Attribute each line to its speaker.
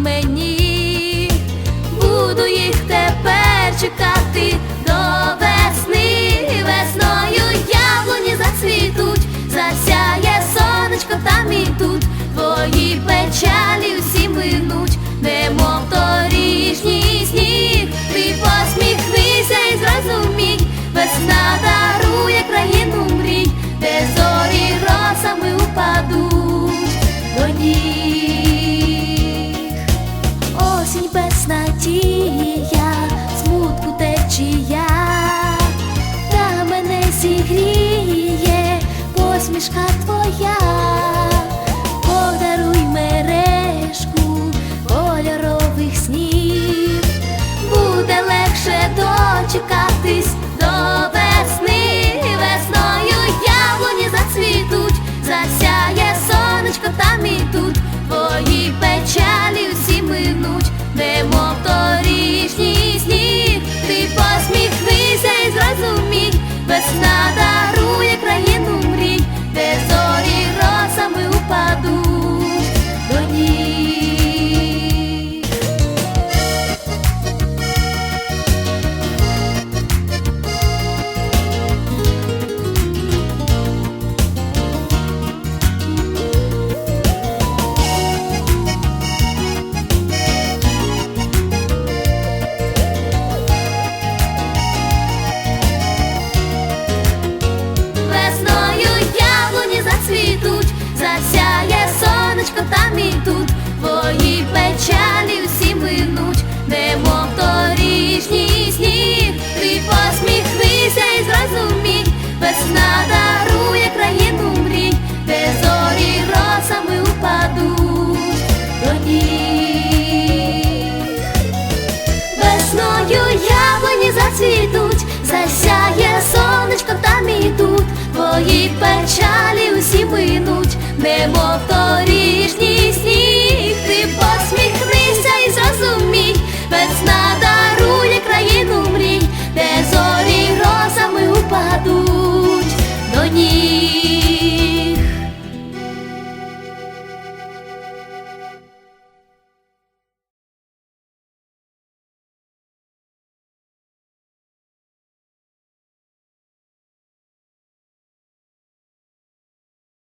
Speaker 1: мені, буду їх тепер чекати до весни, весною яблуні зацвітуть, засяє сонечко там і тут, твої печалі усі минуть, немов то. Дочекатись то там і тут твої печалі всі минуть, не немов торішній сніг, ти посміхнися і зрозумій, весна дарує країну мрій, де зорі росами упадуть. До ніг. Весною яблуні зацвітуть, засяє сонечко там і тут, твої печалі усі минуть, немов торішній